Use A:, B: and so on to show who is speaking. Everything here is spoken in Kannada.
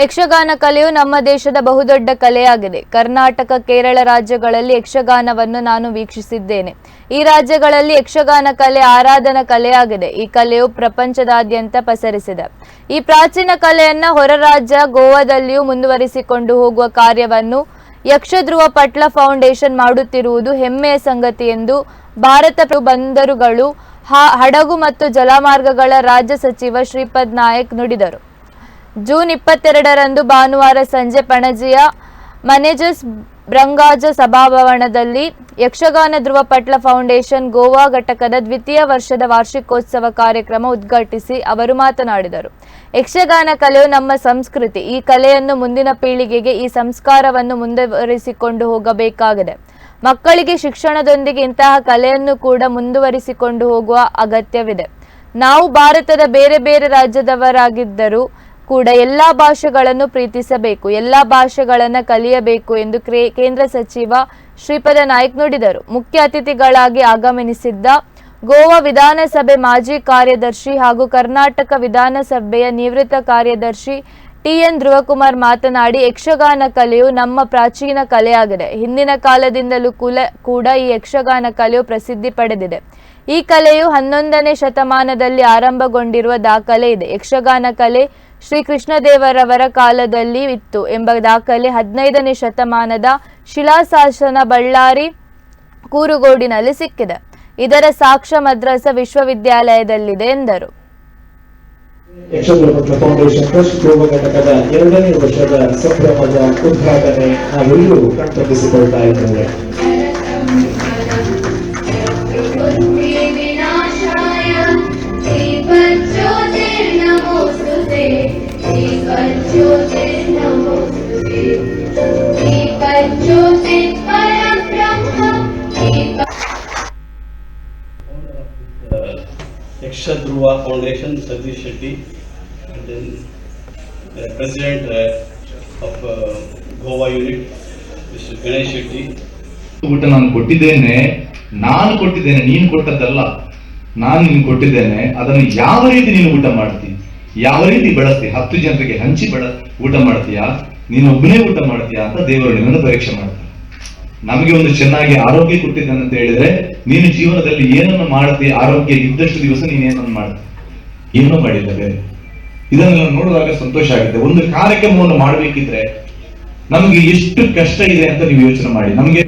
A: ಯಕ್ಷಗಾನ ಕಲೆಯು ನಮ್ಮ ದೇಶದ ಬಹುದೊಡ್ಡ ಕಲೆಯಾಗಿದೆ. ಕರ್ನಾಟಕ, ಕೇರಳ ರಾಜ್ಯಗಳಲ್ಲಿ ಯಕ್ಷಗಾನವನ್ನು ನಾನು ವೀಕ್ಷಿಸಿದ್ದೇನೆ. ಈ ರಾಜ್ಯಗಳಲ್ಲಿ ಯಕ್ಷಗಾನ ಕಲೆ ಆರಾಧನಾ ಕಲೆಯಾಗಿದೆ. ಈ ಕಲೆಯು ಪ್ರಪಂಚದಾದ್ಯಂತ ಪಸರಿಸಿದೆ. ಈ ಪ್ರಾಚೀನ ಕಲೆಯನ್ನ ಹೊರ ರಾಜ್ಯ ಗೋವಾದಲ್ಲಿಯೂ ಮುಂದುವರಿಸಿಕೊಂಡು ಹೋಗುವ ಕಾರ್ಯವನ್ನು ಯಕ್ಷಧ್ರುವ ಪಟ್ಲ ಫೌಂಡೇಶನ್ ಮಾಡುತ್ತಿರುವುದು ಹೆಮ್ಮೆಯ ಸಂಗತಿ ಎಂದು ಭಾರತ ಬಂದರುಗಳು ಹಡಗು ಮತ್ತು ಜಲಮಾರ್ಗಗಳ ರಾಜ್ಯ ಸಚಿವ ಶ್ರೀಪದ್ ನಾಯಕ್ ನುಡಿದರು. ಜೂನ್ ಇಪ್ಪತ್ತೆರಡರಂದು ಭಾನುವಾರ ಸಂಜೆ ಪಣಜಿಯ ಮನೇಜಸ್ ಬ್ರಂಗಾಜ ಸಭಾಭವನದಲ್ಲಿ ಯಕ್ಷಗಾನ ಧ್ರುವ ಪಟ್ಲ ಫೌಂಡೇಶನ್ ಗೋವಾ ಘಟಕದ ದ್ವಿತೀಯ ವರ್ಷದ ವಾರ್ಷಿಕೋತ್ಸವ ಕಾರ್ಯಕ್ರಮ ಉದ್ಘಾಟಿಸಿ ಅವರು ಮಾತನಾಡಿದರು. ಯಕ್ಷಗಾನ ಕಲೆಯು ನಮ್ಮ ಸಂಸ್ಕೃತಿ. ಈ ಕಲೆಯನ್ನು ಮುಂದಿನ ಪೀಳಿಗೆಗೆ ಈ ಸಂಸ್ಕಾರವನ್ನು ಮುಂದುವರಿಸಿಕೊಂಡು ಹೋಗಬೇಕಾಗಿದೆ. ಮಕ್ಕಳಿಗೆ ಶಿಕ್ಷಣದೊಂದಿಗೆ ಇಂತಹ ಕಲೆಯನ್ನು ಕೂಡ ಮುಂದುವರಿಸಿಕೊಂಡು ಹೋಗುವ ಅಗತ್ಯವಿದೆ. ನಾವು ಭಾರತದ ಬೇರೆ ಬೇರೆ ರಾಜ್ಯದವರಾಗಿದ್ದರೂ ಕೂಡ ಎಲ್ಲಾ ಭಾಷೆಗಳನ್ನು ಪ್ರೀತಿಸಬೇಕು, ಎಲ್ಲ ಭಾಷೆಗಳನ್ನು ಕಲಿಯಬೇಕು ಎಂದು ಕೇಂದ್ರ ಸಚಿವ ಶ್ರೀಪದ ನಾಯ್ಕ್ ನುಡಿದರು. ಮುಖ್ಯ ಅತಿಥಿಗಳಾಗಿ ಆಗಮನಿಸಿದ್ದ ಗೋವಾ ವಿಧಾನಸಭೆ ಮಾಜಿ ಕಾರ್ಯದರ್ಶಿ ಹಾಗೂ ಕರ್ನಾಟಕ ವಿಧಾನಸಭೆಯ ನಿವೃತ್ತ ಕಾರ್ಯದರ್ಶಿ ಟಿಎನ್ ಧ್ರುವಕುಮಾರ್ ಮಾತನಾಡಿ, ಯಕ್ಷಗಾನ ಕಲೆಯು ನಮ್ಮ ಪ್ರಾಚೀನ ಕಲೆಯಾಗಿದೆ. ಹಿಂದಿನ ಕಾಲದಿಂದಲೂ ಕುಲ, ಕೂಡ ಈ ಯಕ್ಷಗಾನ ಕಲೆಯು ಪ್ರಸಿದ್ಧಿ ಪಡೆದಿದೆ. ಈ ಕಲೆಯು ಹನ್ನೊಂದನೇ ಶತಮಾನದಲ್ಲಿ ಆರಂಭಗೊಂಡಿರುವ ದಾಖಲೆ ಇದೆ. ಯಕ್ಷಗಾನ ಕಲೆ ಶ್ರೀ ಕೃಷ್ಣದೇವರವರ ಕಾಲದಲ್ಲಿ ಇತ್ತು ಎಂಬ ದಾಖಲೆ ಹದಿನೈದನೇ ಶತಮಾನದ ಶಿಲಾಶಾಸನ ಬಳ್ಳಾರಿ ಕೂರುಗೋಡಿನಲ್ಲಿ ಸಿಕ್ಕಿದೆ. ಇದರ ಸಾಕ್ಷ್ಯ ಮದ್ರಾಸ ವಿಶ್ವವಿದ್ಯಾಲಯದಲ್ಲಿದೆ ಎಂದರು.
B: ಯಕ್ಷಗುರುಪುತ್ರ ಫೌಂಡೇಶನ್ ಟ್ರಸ್ಟ್ ಪೂರ್ವ ಘಟಕದ ಎರಡನೇ ವರ್ಷದ ಸಂಭ್ರಮದ ಉದ್ಘಾಟನೆ ನಾವೆಲ್ಲರೂ ಕಣ್ತಪ್ಪಿಸಿಕೊಳ್ತಾ ಇದ್ದೇವೆ.
C: Yaksha foundation Satish Shetty, and then the president uh, of uh.
D: ಊಟ ನಾನು ಕೊಟ್ಟಿದ್ದೇನೆ ನಾನು ಕೊಟ್ಟಿದ್ದೇನೆ ನೀನು ಕೊಟ್ಟದ್ದಲ್ಲ. ನಾನು ನಿನ್ ಕೊಟ್ಟಿದ್ದೇನೆ ಅದನ್ನು ಯಾವ ರೀತಿ ನೀನು ಊಟ ಮಾಡ್ತಿ? ಯಾವ ರೀತಿ ಬಳಸ್ತಿ? ಹತ್ತು ಜನರಿಗೆ ಹಂಚಿ ಬಳ ಊಟ ಮಾಡ್ತೀಯಾ? ನೀನು ಒಬ್ಬನೇ ಊಟ ಮಾಡ್ತೀಯಾ ಅಂತ ದೇವರು ನಿನ್ನನ್ನು ಪರೀಕ್ಷೆ ಮಾಡ್ತಾನೆ ನಮಗೆ ಒಂದು ಚೆನ್ನಾಗಿ ಆರೋಗ್ಯ ಕೊಟ್ಟಿದ್ದಾನೆ ಅಂತ ಹೇಳಿದ್ರೆ, ನೀನು ಜೀವನದಲ್ಲಿ ಏನನ್ನು ಮಾಡುತ್ತೆ ಆರೋಗ್ಯ ಇದ್ದಷ್ಟು ದಿವಸ ನೀನು ಏನನ್ನು ಮಾಡ್ತಿ ಏನೂ ಮಾಡಿಲ್ಲ ಬೇರೆ ಇದನ್ನೆಲ್ಲ ನೋಡುವಾಗ ಸಂತೋಷ ಆಗುತ್ತೆ. ಒಂದು ಕಾರ್ಯಕ್ರಮವನ್ನು ಮಾಡಬೇಕಿದ್ರೆ ನಮಗೆ ಎಷ್ಟು ಕಷ್ಟ ಇದೆ ಅಂತ ನೀವು ಯೋಚನೆ ಮಾಡಿ. ನಮಗೆ